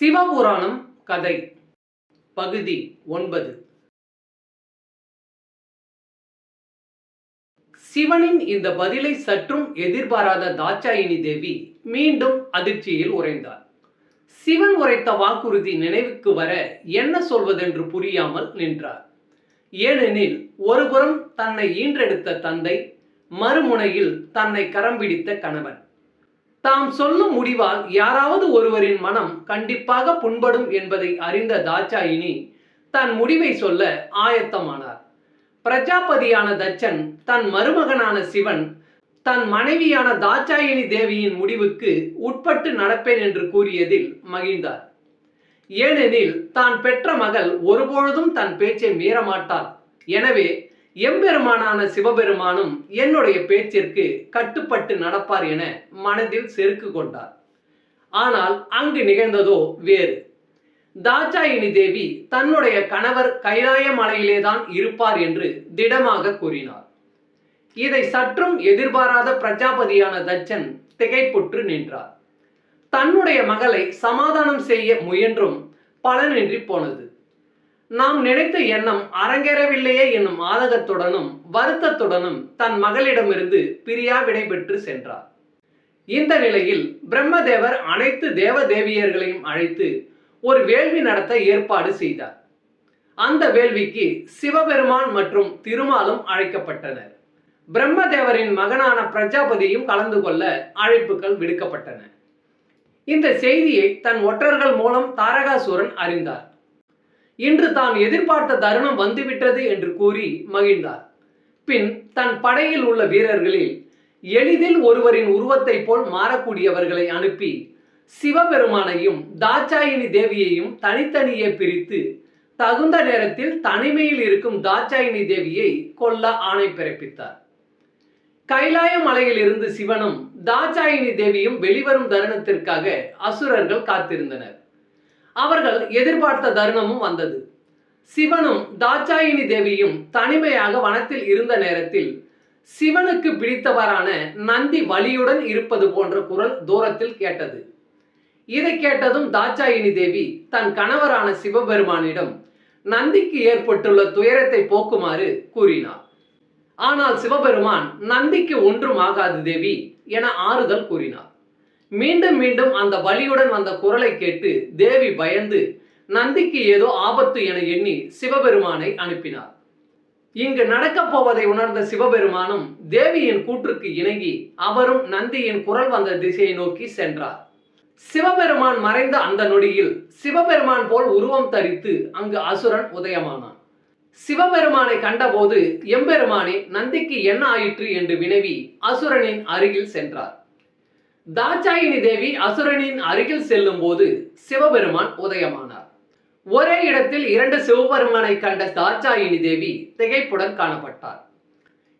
சிவபுராணம் கதை பகுதி ஒன்பது. சிவனின் இந்த பதிலை சற்றும் எதிர்பாராத தாட்சாயினி தேவி மீண்டும் அதிர்ச்சியில் உறைந்தார் சிவன் உரைத்த வாக்குறுதி நினைவுக்கு வர என்ன சொல்வதென்று புரியாமல் நின்றார். ஏனெனில் ஒருபுறம் தன்னை ஈன்றெடுத்த தந்தை மறுமுனையில் தன்னை கரம் பிடித்த கணவன். தாம் சொல்லும் முடிவால் யாராவது ஒருவரின் மனம் கண்டிப்பாக புண்படும் என்பதை அறிந்த தாட்சாயினி தன் முடிவை சொல்ல ஆயத்தமானார். பிரஜாபதியான தச்சன் தன் மருமகனான சிவன் தன் மனைவியான தாட்சாயினி தேவியின் முடிவுக்கு உட்பட்டு நடப்பேன் என்று கூறியதில் மகிழ்ந்தார். ஏனெனில் தான் பெற்ற மகள் ஒருபொழுதும் தன் பேச்சை மீறமாட்டாள். எனவே எம்பெருமானான சிவபெருமானும் என்னுடைய பேச்சிற்கு கட்டுப்பட்டு நடப்பார் என மனதில் செருக்கு கொண்டார். ஆனால் அங்கு நிகழ்ந்ததோ வேறு. தாட்சாயினி தேவி தன்னுடைய கணவர் கைலாய மலையிலேதான் இருப்பார் என்று திடமாக கூறினார். இதை சற்றும் எதிர்பாராத பிரஜாபதியான தச்சன் திகைப்புற்று நின்றார். தன்னுடைய மகளை சமாதானம் செய்ய முயன்றும் பலனின்றி போனது. நாம் நினைத்த எண்ணம் அரங்கேறவில்லையே என்னும் ஆதகத்துடனும் வருத்தத்துடனும் தன் மகளிடமிருந்து பிரியா விடைபெற்று சென்றார். இந்த நிலையில் பிரம்மதேவர் அனைத்து தேவ தேவியர்களையும் அழைத்து ஒரு வேள்வி நடத்த ஏற்பாடு செய்தார். அந்த வேள்விக்கு சிவபெருமான் மற்றும் திருமாலும் அழைக்கப்பட்டனர். பிரம்மதேவரின் மகனான பிரஜாபதியும் கலந்து கொள்ள அழைப்புகள் விடுக்கப்பட்டன. இந்த செய்தியை தன் ஒற்றர்கள் மூலம் தாரகாசூரன் அறிந்தார். இன்று தான் எதிர்பார்த்த தருணம் வந்துவிட்டது என்று கூறி மகிழ்ந்தார். பின் தன் படையில் உள்ள வீரர்களில் எளிதில் ஒருவரின் உருவத்தை போல் மாறக்கூடியவர்களை அனுப்பி சிவபெருமானையும் தாட்சாயினி தேவியையும் தனித்தனியே பிரித்து தகுந்த நேரத்தில் தனிமையில் இருக்கும் தாட்சாயினி தேவியை கொல்ல ஆணை பிறப்பித்தார். கைலாய மலையில் இருந்து சிவனும் தாட்சாயினி தேவியும் வெளிவரும் தருணத்திற்காக அசுரர்கள் காத்திருந்தனர். அவர்கள் எதிர்பார்த்த தருணமும் வந்தது. சிவனும் தாட்சாயினி தேவியும் தனிமையாக வனத்தில் இருந்த நேரத்தில் சிவனுக்கு பிடித்தவரான நந்தி வலியுடன் இருப்பது போன்ற குரல் தூரத்தில் கேட்டது. இதை கேட்டதும் தாட்சாயினி தேவி தன் கணவரான சிவபெருமானிடம் நந்திக்கு ஏற்பட்டுள்ள துயரத்தை போக்குமாறு கூறினார். ஆனால் சிவபெருமான் நந்திக்கு ஒன்றும் ஆகாது தேவி என ஆறுதல் கூறினார். மீண்டும் மீண்டும் அந்த வலியுடன் வந்த குரலை கேட்டு தேவி பயந்து நந்திக்கு ஏதோ ஆபத்து என எண்ணி சிவபெருமானை அனுப்பினார். இங்கு நடக்கப் போவதை உணர்ந்த சிவபெருமானும் தேவியின் கூற்றுக்கு இணங்கி அவரும் நந்தியின் குரல் வந்த திசையை நோக்கி சென்றார். சிவபெருமான் மறைந்த அந்த நொடியில் சிவபெருமான் போல் உருவம் தரித்து அங்கு அசுரன் உதயமானான். சிவபெருமானை கண்டபோது எம்பெருமானே நந்திக்கு என்ன ஆயிற்று என்று வினவி அசுரனின் அருகில் சென்றார். தாட்சாயினி தேவி அசுரனின் அருகில் செல்லும் போது சிவபெருமான் உதயமானார். ஒரே இடத்தில் இரண்டு சிவபெருமானை கண்ட தாட்சாயினி தேவி திகைப்புடன் காணப்பட்டார்.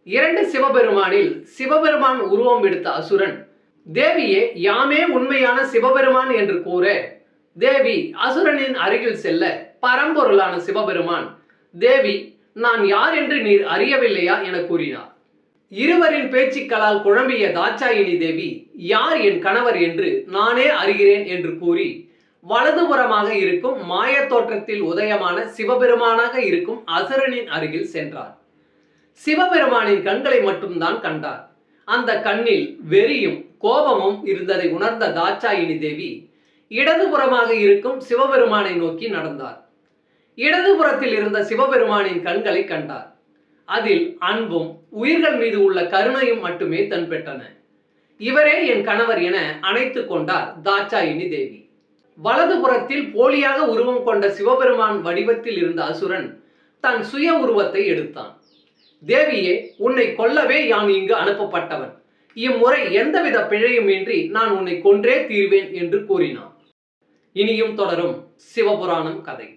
இரண்டு சிவபெருமானில் சிவபெருமான் உருவம் எடுத்த அசுரன் தேவியே யாமே உண்மையான சிவபெருமான் என்று கூற தேவி அசுரனின் அருகில் செல்ல பரம்பொருளான சிவபெருமான் தேவி நான் யார் என்று நீர் அறியவில்லையா என கூறினார். இருவரின் பேச்சுக்களால் குழம்பிய தாட்சாயினி தேவி யார் என் கணவர் என்று நானே அறிகிறேன் என்று கூறி வலதுபுறமாக இருக்கும் மாயத் தோற்றத்தில் உதயமான சிவபெருமானாக இருக்கும் அசுரனின் அருகில் சென்றார். சிவபெருமானின் கண்களை மட்டும்தான் கண்டார். அந்த கண்ணில் வெறியும் கோபமும் இருந்ததை உணர்ந்த தாட்சாயினி தேவி இடதுபுறமாக இருக்கும் சிவபெருமானை நோக்கி நடந்தார். இடதுபுறத்தில் இருந்த சிவபெருமானின் கண்களை கண்டார். அதில் அன்பும் உயிர்கள் மீது உள்ள கருணையும் மட்டுமே தென்பெற்றன இவரே என் கணவர் என அணைத்து கொண்டார் தாட்சாயினி தேவி. வலதுபுறத்தில் போலியாக உருவம் கொண்ட சிவபெருமான் வடிவத்தில் இருந்த அசுரன் தன் சுய உருவத்தை எடுத்தான். தேவியே உன்னை கொல்லவே யான் இங்கு அனுப்பப்பட்டவன். இம்முறை எந்தவித பிழையும் இன்றி நான் உன்னை கொன்றே தீர்வேன் என்று கூறினான். இனியும் தொடரும் சிவபுராணம் கதை.